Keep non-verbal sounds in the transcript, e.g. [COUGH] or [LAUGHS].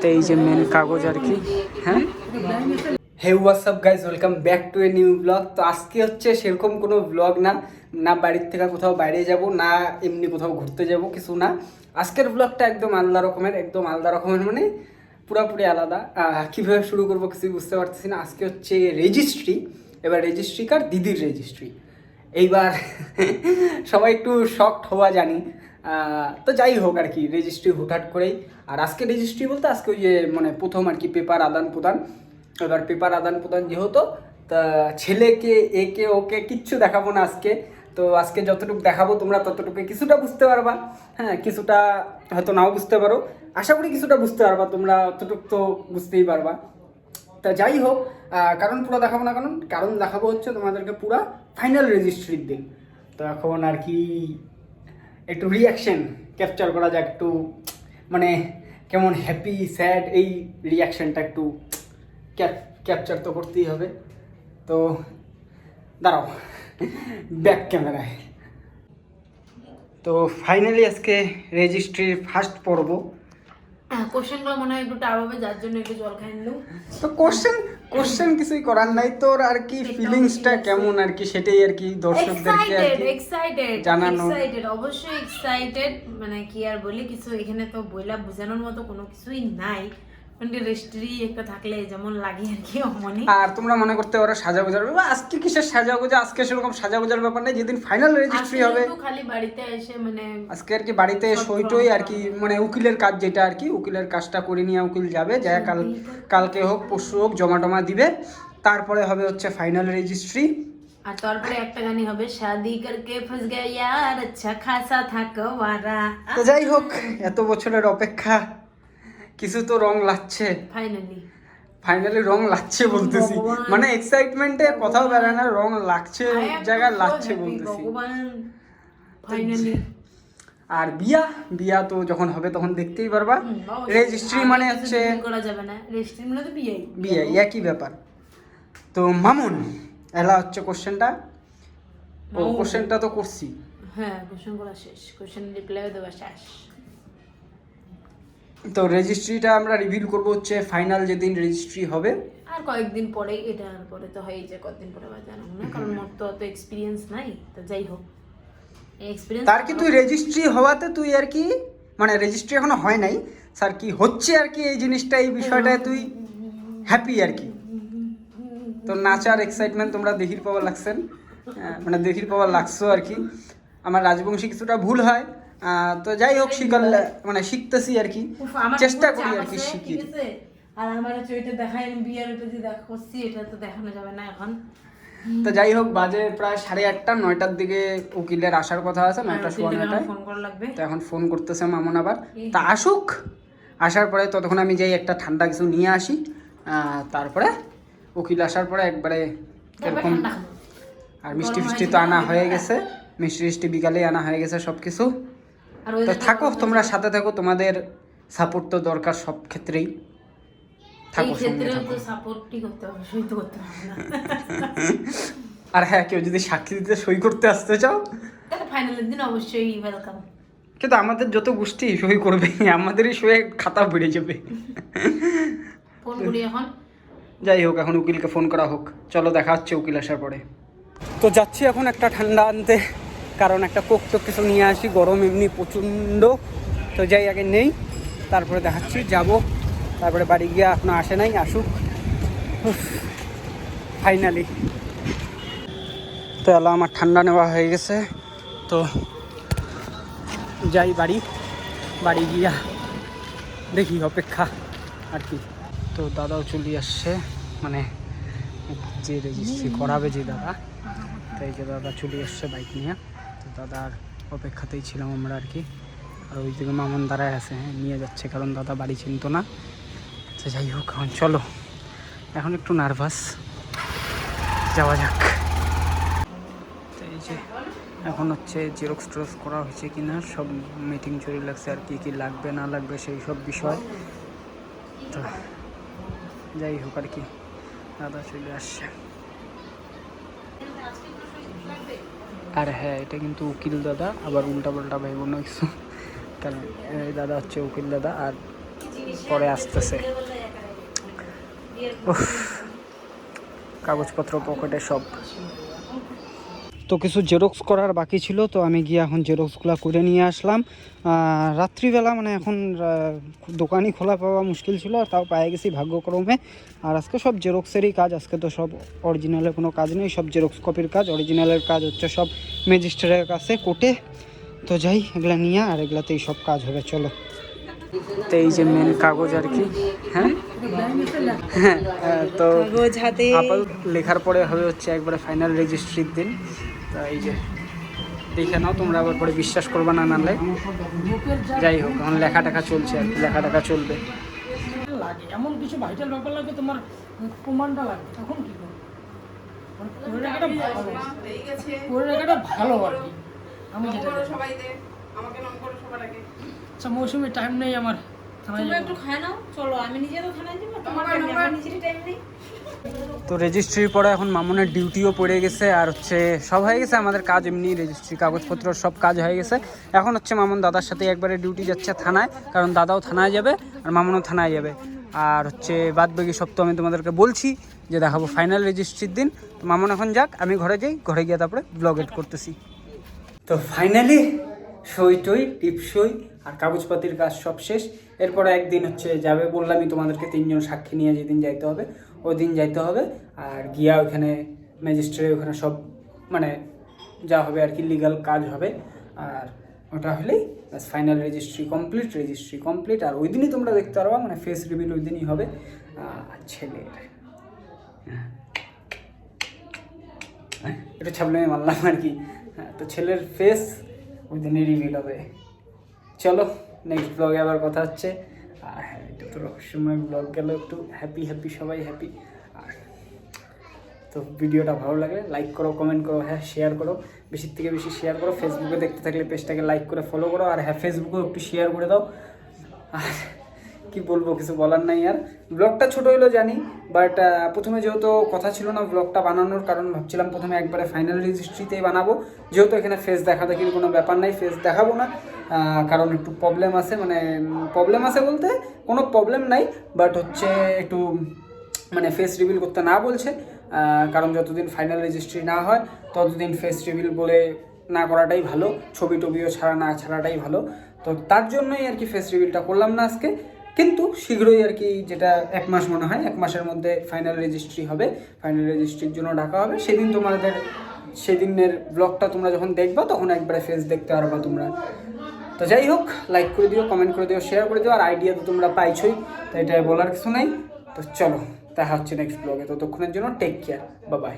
তো এই যে মেন কাগজ আর কি হ্যাঁ? Hey what's up guys welcome back to a new blog তো আজকে হচ্ছে সেরকম কোনো ব্লগ না না বাড়ির থেকে কোথাও বাইরে যাব, না এমনি কোথাও ঘুরতে যাব, কিছু না। আজকের ব্লগটা একদম আলাদা রকমের, একদম আলাদা রকমের মানে পুরোপুরি আলাদা। কীভাবে শুরু করব কিছুই বুঝতে পারতেছি না। আজকে হচ্ছে রেজিস্ট্রি এবার রেজিস্ট্রি কার? দিদির রেজিস্ট্রি এইবার [LAUGHS] সবাই একটু শক্ট হওয়া জানি। তো যাই হোক আর কি রেজিস্ট্রি হুটহাট করেই। আর আজকে রেজিস্ট্রি বলতে আজকে ওই যে মানে প্রথম আর কি পেপার আদান প্রদান। এবার পেপার আদান প্রদান যেহেতু, তা ছেলেকে, একে, ওকে কিচ্ছু দেখাবো না আজকে। তো আজকে যতটুকু দেখাবো তোমরা ততটুকু কিছুটা বুঝতে পারবা হ্যাঁ কিছুটা হয়তো নাও বুঝতে পারো। আশা করি কিছুটা বুঝতে পারবা, তোমরা অতটুকু তো বুঝতেই পারবা। তা যাই হোক কারণ পুরো দেখাবো না কারণ? কারণ দেখাবো হচ্ছে তোমাদেরকে পুরো ফাইনাল রেজিস্ট্রির দিন। তো এখন আর কি একটু রিয়াকশন ক্যাপচার করা যাক, একটু মানে কেমন হ্যাপি স্যাড এই রিয়াকশনটা একটু ক্যাপচার তো করতেই হবে। তো দাঁড়াও ব্যাক ক্যামেরায় তো ফাইনালি আজকে রেজিস্ট্রির ফার্স্ট পর্ব। কোশ্চেনগুলো মনে হয় একটু টাপ হবে যার জন্য একটু জল খাই নিলাম। তো কোশ্চেন কোশ্চেন কিছুই করার নাই তোর আর কি ফিলিংসটা কেমন আর কি সেটাই আর কি দর্শকদেরকে আর এক্সাইটেড কি এক্সাইটেড জানানো। এক্সাইটেড অবশ্যই এক্সাইটেড মানে কি আর বলি কিছু এখানে তো বইলা বোঝানোর মতো কোনো কিছুই নাই। রেস্ট্রি একটা থাকলে যেমন লাগে আর কি মনে আর তোমরা মনে করতে পারো সাজা গোজার ব্যাপার। আজকে কিসের সাজা গোজা আজকে সেরকম সাজা গোজার ব্যাপার নেই যেদিন ফাইনাল রেজিস্ট্রি হবে। খালি বাড়িতে এসে মানে আজকে আর কি বাড়িতে সইটই আর কি মানে উকিলের কাজ যেটা আর কি উকিলের কাজটা করে নিয়ে উকিল যাবে যা কাল কালকে হোক পরশু হোক জমা টমা দিবে। তারপরে হবে হচ্ছে ফাইনাল রেজিস্ট্রি আর তারপরে একটা গানই হবে শাদি করকে ফস গয়া আচ্ছা খাসা থাকো তো যাই হোক এত বছরের অপেক্ষা। কিছু তো রং লাগছে। ফাইনালি ফাইনালি রং লাগছে বলতেছি। মানে এক্সাইটমেন্টে কথাও বেড়ায় না রং লাগছে জায়গায় লাগছে বলতেছি। ফাইনালি আর বিয়া বিয়া তো যখন হবে তখন দেখতেই পারবা। রেজিস্ট্রি মানে হচ্ছে করা যাবে না। রেজিস্ট্রি মানে তো বিয়েই। বিয়ে একই ব্যাপার। তো মামুন এলা হচ্ছে কোশ্চেনটা ও কোশ্চেনটা তো করছি। হ্যাঁ কোশ্চেন করা শেষ। কোশ্চেন রিপ্লাই দেওয়া শেষ। তো রেজিস্ট্রিটা আমরা রিভিল করব হচ্ছে ফাইনাল যেদিন রেজিস্ট্রি হবে। আর কয়েকদিন পরে এটার পরে তো হয়ে যায় কয়েকদিন পরে বা জানো না কারণ মোর তো অত এক্সপিরিয়েন্স নাই তো যাই হোক। এক্সপিরিয়েন্স তার কি তুই রেজিস্ট্রি হওয়াতে তুই আর কি মানে রেজিস্ট্রি এখনও হয় নাই স্যার কি হচ্ছে আর কি এই জিনিসটা এই বিষয়টায় তুই হ্যাপি আর কি। তো নাচার এক্সাইটমেন্ট তোমরা দেখির পাওয়া লাগছেন মানে দেখির পাওয়া লাগছো আর কি। আমার রাজবংশী কিছুটা ভুল হয় তো যাই হোক শিখালে মানে শিখতেছি আর কি। চেষ্টা করি আর কি শিখি। আর আমার হচ্ছে ওইটা দেখাই আমি বিয়ের ওইটা যে করছি এটা তো দেখানো যাবে না এখন। তো যাই হোক বাজে প্রায় সাড়ে আটটা নয়টার দিকে উকিলের আসার কথা আছে নয়টা সোয়া নয়টায় তো এখন ফোন করতেছে মামুন আবার। তা আসুক আসার পরে ততক্ষণ আমি যাই একটা ঠান্ডা কিছু নিয়ে আসি তারপরে উকিল আসার পরে একবারে এরকম আর মিষ্টি ফিষ্টি তো আনা হয়ে গেছে মিষ্টি ফিষ্টি বিকালে আনা হয়ে গেছে সব কিছু তো থাকো তোমরা সাথে থাকো তোমাদের সাপোর্ট তো দরকার সব ক্ষেত্রেই। থাকো সঙ্গে ক্ষেত্রেও থাকো। তো সাপোর্টই করতে হবে সই তো করতে হবে [LAUGHS] আর হ্যাঁ কেউ যদি সাক্ষী দিতে সই করতে আসতে চাও? তাহলে ফাইনালের দিন অবশ্যই ওয়েলকাম কিন্তু আমাদের যত গোষ্ঠী সই করবে আমাদেরই সই খাতা বেড়ে যাবে। ফোন করি এখন। যাই হোক এখন উকিলকে ফোন করা হোক। চলো দেখা হচ্ছে উকিল আসার পরে। তো যাচ্ছি এখন একটা ঠান্ডা আনতে। কারণ একটা কোক টোক কিছু নিয়ে আসি, গরম এমনি প্রচণ্ড। তো যাই, আগে নেই, তারপরে দেখাচ্ছি, যাব। তারপরে বাড়ি গিয়ে এখনও আসে নাই, আসুক। ফাইনালি তো এলো, আমার ঠান্ডা নেওয়া হয়ে গেছে। তো যাই বাড়ি বাড়ি গিয়া দেখি অপেক্ষা আর কি। তো দাদাও চলে আসছে মানে যে রেজিস্ট্রি করাবে যে দাদা তাই যে দাদা চলে আসছে বাইক নিয়ে। তো দাদার অপেক্ষাতেই ছিলাম আমরা আর কি। আর ওই দিকে মামন দাঁড়ায় আছে হ্যাঁ নিয়ে যাচ্ছে, কারণ দাদা বাড়ি চিনতো না। তো যাই হোক, এখন চলো। এখন একটু নার্ভাস যাওয়া যাক। এই যে, এখন হচ্ছে জেরক্স টেরক্স করা হয়েছে কিনা, সব মিটিং চলে লাগছে আর কি কি লাগবে, না লাগবে, সেই সব বিষয়। তো যাই হোক আর কি, দাদা চলে আসছে। আর হ্যাঁ এটা কিন্তু উকিল দাদা, আবার উল্টা পাল্টা ভাই বোন কিছু। কারণ দাদা হচ্ছে উকিল দাদা, আর পরে আসতেছে। কাগজপত্র পকেটে সব। তো কিছু জেরক্স করার বাকি ছিল তো আমি গিয়ে এখন জেরক্সগুলো করে নিয়ে আসলাম। রাত্রিবেলা মানে এখন দোকানই খোলা পাওয়া মুশকিল ছিল আর তাও পায়ে গেছি ভাগ্যক্রমে। আর আজকে সব জেরক্সেরই কাজ আজকে তো সব অরিজিনালের কোনো কাজ নেই সব জেরক্স কপির কাজ অরিজিনালের কাজ হচ্ছে সব ম্যাজিস্ট্রেটের কাছে কোর্টে তো যাই এগুলা নিয়ে আর এগুলাতেই সব কাজ হবে চলো। তো এই যে মেন কাগজ আর কি হ্যাঁ? হ্যাঁ তো আপাতত লেখার পরে হবে হচ্ছে একবারে ফাইনাল রেজিস্ট্রির দিন। তা এই যে দেখে নাও তোমরা আবার পরে বিশ্বাস করবে না নাহলে। যাই হোক এখন লেখা টাকা চলছে আর কি লেখা টাকা চলবে। লাগে এমন কিছু ভাইটাল ব্যাপার লাগবে তোমার প্রমাণটা লাগবে তখন কি মানে করে রাখাটা ভালো। আর কি। আমি যেটা। আচ্ছা মৌসুমি টাইম নেই আমার। একটু খায় নাও চলো আমি নিজে তো যাব তোমার নিজেরই টাইম নেই। তো রেজিস্ট্রির পরে এখন মামুনের ডিউটিও পড়ে গেছে আর হচ্ছে সব হয়ে গেছে, আমাদের কাজ এমনি রেজিস্ট্রি কাগজপত্র, সব কাজ হয়ে গেছে। এখন হচ্ছে মামুন দাদার সাথে একবারে ডিউটি যাচ্ছে থানায়, কারণ দাদাও থানায় যাবে আর মামুনও থানায় যাবে। আর হচ্ছে বাদ বাকি সব তো আমি তোমাদেরকে বলছি যে দেখাবো ফাইনাল রেজিস্ট্রির দিন। তো মামুন এখন যাক, আমি ঘরে যাই, ঘরে গিয়ে তারপরে ব্লগ এড করতেছি। তো ফাইনালি সই টই টিপসই আর কাগজপাতির কাজ সব শেষ। এরপরে একদিন হচ্ছে যাবে বললামই তোমাদেরকে তিনজন সাক্ষী নিয়ে যেদিন যাইতে হবে। ওই দিন যাইতে হবে। আর গিয়া ওখানে ম্যাজিস্ট্রেট ওখানে সব মানে যা হবে আর কি লিগাল কাজ হবে। আর ওটা হলেই final registry complete registry complete আর ওই দিনই তোমরা দেখতে পারবা মানে ফেস রিভিল ওই দিনই হবে। ছেলের একটু ছাপলে আমি মারলাম আর কি। হ্যাঁ, তো ছেলের ফেস ওই দিনে রিভিল হবে। চলো নেক্সট ব্লগে আবার কথা হচ্ছে। আর হ্যাঁ এটা তো রহস্যময় ব্লগ গেল, একটু হ্যাপি হ্যাপি সবাই হ্যাপি আর তো ভিডিওটা ভালো লাগে লাইক করো কমেন্ট করো হ্যাঁ শেয়ার করো। বেশি থেকে বেশি শেয়ার করো। ফেসবুকে দেখতে থাকলে পেজটাকে লাইক করে ফলো করো। আর হ্যাঁ ফেসবুকেও একটু শেয়ার করে দাও। আর কি বলব, কিছু বলার নাই আর। ব্লগটা ছোট হলো জানি বাট প্রথমে যেহেতু কথা ছিল না ব্লগটা বানানোর কারণ, ভাবছিলাম প্রথমে একবারে ফাইনাল রেজিস্ট্রিতেই বানাবো। যেহেতু এখানে ফেস দেখা দেখির কোনো ব্যাপার নাই ফেস দেখাবো না কারণ একটু প্রবলেম আছে মানে প্রবলেম আছে বলতে কোনো প্রবলেম নাই বাট হচ্ছে একটু মানে ফেস রিভিল করতে না বলছে কারণ যতদিন ফাইনাল রেজিস্ট্রি না হয়, ততদিন ফেস রিভিল বলে না করাটাই ভালো ছবি টবিও ছাড়া না ছাড়াটাই ভালো। তো তার জন্যই আর কি ফেস রিভিলটা করলাম না আজকে। কিন্তু শীঘ্রই আর কি যেটা এক মাস মনে হয়, এক মাসের মধ্যে ফাইনাল রেজিস্ট্রি হবে। ফাইনাল রেজিস্ট্রির জন্য ডাকা হবে। সেদিন তোমাদের, সেদিনের ব্লগটা তোমরা যখন দেখবা, তখন একবারে ফেস দেখতে পারবা তোমরা। তো যাই হোক লাইক করে দিও কমেন্ট করে দিও শেয়ার করে দিও, আর আইডিয়া তো তোমরা পাইছই। তো এটা বলার কিছু নাই। তো চলো, দেখা হচ্ছে নেক্সট ব্লগে ততক্ষণের জন্য টেক কেয়ার বা বাই